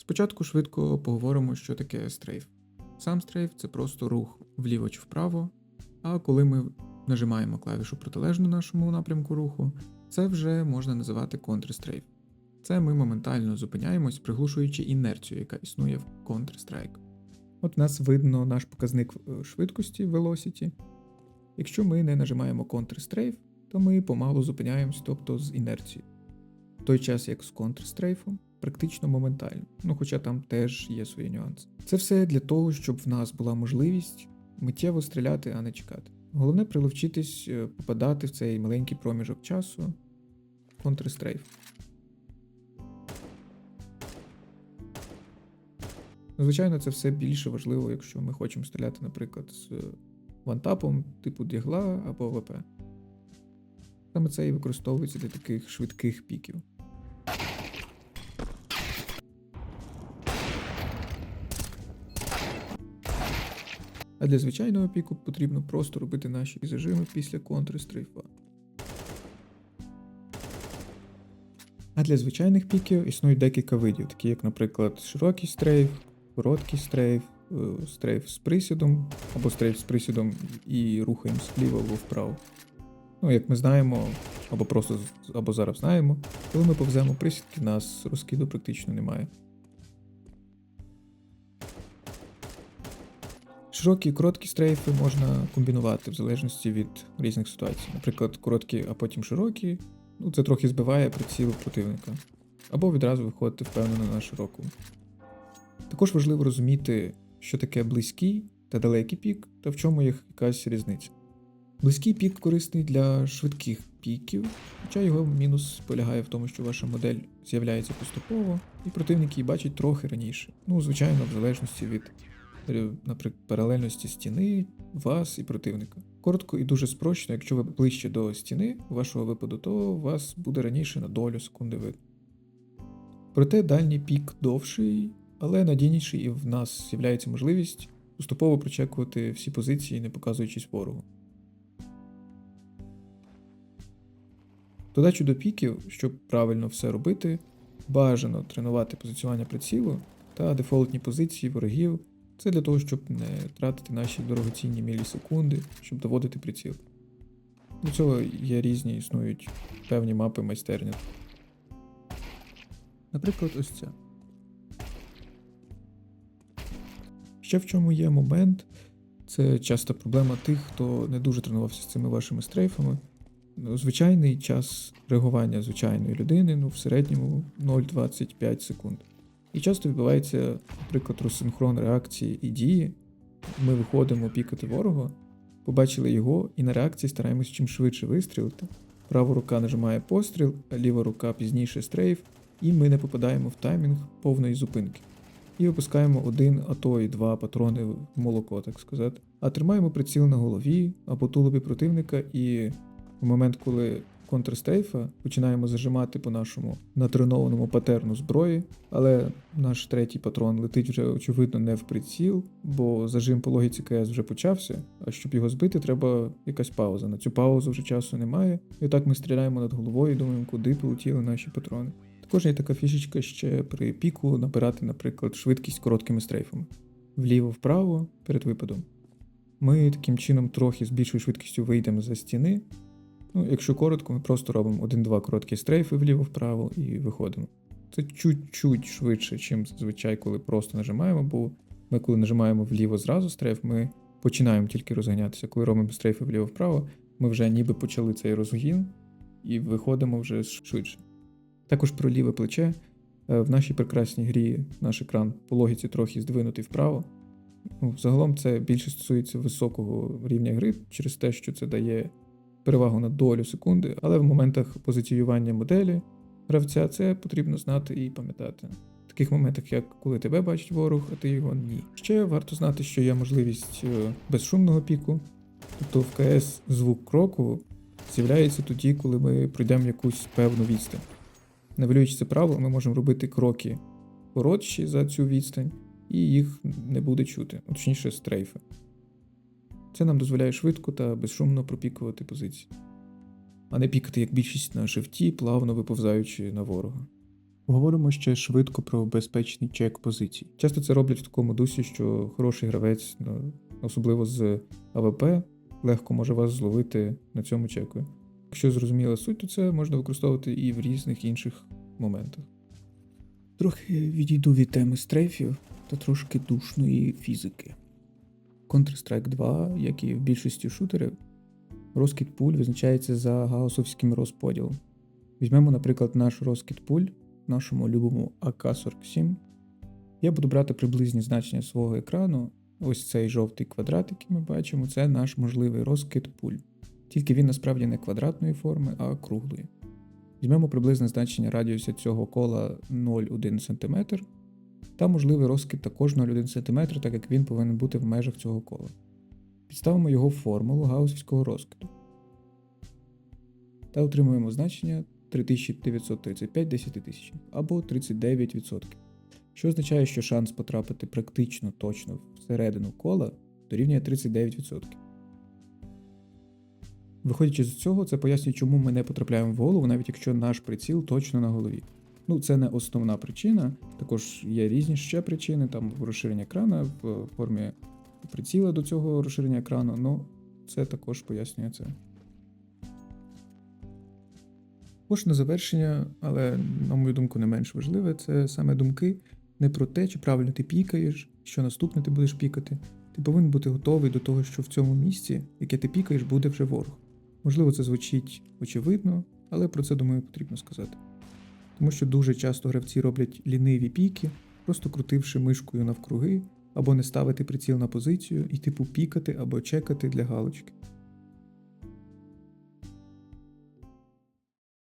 Спочатку швидко поговоримо, що таке стрейф. Сам стрейф це просто рух вліво чи вправо, а коли ми нажимаємо клавішу протилежну нашому напрямку руху, це вже можна називати контрстрейф. Це ми моментально зупиняємось, приглушуючи інерцію, яка існує в Counter-Strike. От в нас видно наш показник е, швидкості Velocity. Якщо ми не нажимаємо Counter-Strafe, то ми помалу зупиняємось, тобто з інерцією. В той час як з Counter-Strafe практично моментально, ну хоча там теж є свої нюанси. Це все для того, щоб в нас була можливість миттєво стріляти, а не чекати. Головне приловчитись е, попадати в цей маленький проміжок часу. Ну, Звичайно, це все більше важливо, якщо ми хочемо стріляти, наприклад, з вантапом типу Дігла або ВП. Саме це і використовується для таких швидких піків. А для звичайного піку потрібно просто робити наші зажими після контрстрейфа. А для звичайних піків існують декілька видів, такі як, наприклад, широкий стрейф, короткий стрейф, е, стрейф з присідом, або стрейф з присідом і рухаємось вліво або вправо. Ну, як ми знаємо, або просто або зараз знаємо, коли ми повземо присідки, нас розкиду практично немає. Широкі і короткі стрейфи можна комбінувати в залежності від різних ситуацій. Наприклад, короткі, а потім широкі, ну це трохи збиває приціл противника. Або відразу виходити впевнено на широку. Також важливо розуміти, що таке близький та далекий пік, та в чому їх якась різниця. Близький пік корисний для швидких піків, хоча його мінус полягає в тому, що ваша модель з'являється поступово, і противник її бачить трохи раніше. Ну, звичайно, в залежності від наприклад, паралельності стіни, вас і противника. Коротко і дуже спрощено, якщо ви ближче до стіни вашого випаду, то вас буде раніше на долю секунди видно. Проте дальній пік довший, але надійніший, і в нас з'являється можливість поступово прочекувати всі позиції, не показуючись ворогу. Додачу до піків, щоб правильно все робити, бажано тренувати позиціювання прицілу та дефолтні позиції ворогів. Це для того, щоб не тратити наші дорогоцінні мілісекунди, щоб доводити приціл. Для цього є різні існують певні мапи майстерня. Наприклад, ось ця. Ще в чому є момент, це часто проблема тих, хто не дуже тренувався з цими вашими стрейфами. Ну, звичайний час реагування звичайної людини ну, в середньому 0,25 секунд. І часто відбувається, наприклад, розсинхрон реакції і дії. Ми виходимо пікати ворога, побачили його, і на реакції стараємось чим швидше вистрілити. Права рука нажимає постріл, а ліва рука пізніше стрейф, і ми не попадаємо в таймінг повної зупинки. І випускаємо один, а то і два патрони в молоко, так сказати. А тримаємо приціл на голові або тулубі противника, і в момент, коли контрстрейфа починаємо зажимати по нашому натренованому патерну зброї, але наш третій патрон летить вже очевидно не в приціл, бо зажим по логіці КС вже почався. А щоб його збити, треба якась пауза. На цю паузу вже часу немає. І отак ми стріляємо над головою і думаємо, куди полетіли наші патрони. Також є така фішечка ще при піку набирати, наприклад, швидкість короткими стрейфами. Вліво-вправо перед випадом. Ми таким чином трохи з більшою швидкістю вийдемо за стіни. Ну, якщо коротко, ми просто робимо один-два короткі стрейфи вліво-вправо і виходимо. Це чуть-чуть швидше, ніж зазвичай, коли просто нажимаємо, бо ми, коли нажимаємо вліво зразу стрейф, ми починаємо тільки розганятися. Коли робимо стрейфи вліво-вправо, ми вже ніби почали цей розгін і виходимо вже швидше. Також про ліве плече. Е, В нашій прекрасній грі наш екран по логіці трохи здвинутий вправо. Ну, загалом це більше стосується високого рівня гри через те, що це дає перевагу на долю секунди, але в моментах позиціювання моделі гравця це потрібно знати і пам'ятати. В таких моментах, як коли тебе бачить ворог, а ти його ні. Ще варто знати, що є можливість е, безшумного піку, тобто в КС звук кроку з'являється тоді, коли ми пройдемо якусь певну відстань. Навалюючи це правило, ми можемо робити кроки коротші за цю відстань, і їх не буде чути, точніше, стрейфи. Це нам дозволяє швидко та безшумно пропікувати позиції, а не пікати як більшість на шифті, плавно виповзаючи на ворога. Говоримо ще швидко про безпечний чек позицій. Часто це роблять в такому дусі, що хороший гравець, ну, особливо з АВП, легко може вас зловити на цьому чеку. Якщо зрозуміла суть, то це можна використовувати і в різних інших моментах. Трохи відійду від теми стрейфів та трошки душної фізики. Counter-Strike 2, як і в більшості шутерів, розкид пуль визначається за гаусовським розподілом. Візьмемо, наприклад, наш розкид пуль в нашому любому АК-47. Я буду брати приблизні значення свого екрану. Ось цей жовтий квадрат, який ми бачимо, це наш можливий розкид пуль. Тільки він насправді не квадратної форми, а круглої. Візьмемо приблизне значення радіуса цього кола 0,1 см та можливий розкид також 0,1 см, так як він повинен бути в межах цього кола. Підставимо його формулу гаусівського розкиду. Та отримуємо значення 3935 10 або 39%, що означає, що шанс потрапити практично точно всередину кола дорівнює 39%. Виходячи з цього, це пояснює, чому ми не потрапляємо в голову, навіть якщо наш приціл точно на голові. Ну, це не основна причина. Також є різні ще причини, там розширення екрана в формі приціла до цього розширення екрану, ну це також пояснює це. Також на завершення, але, на мою думку, не менш важливе, це саме думки не про те, чи правильно ти пікаєш, що наступне ти будеш пікати. Ти повинен бути готовий до того, що в цьому місці, яке ти пікаєш, буде вже ворог. Можливо, це звучить очевидно, але про це, думаю, потрібно сказати. Тому що дуже часто гравці роблять ліниві піки, просто крутивши мишкою навкруги, або не ставити приціл на позицію і типу пікати або чекати для галочки.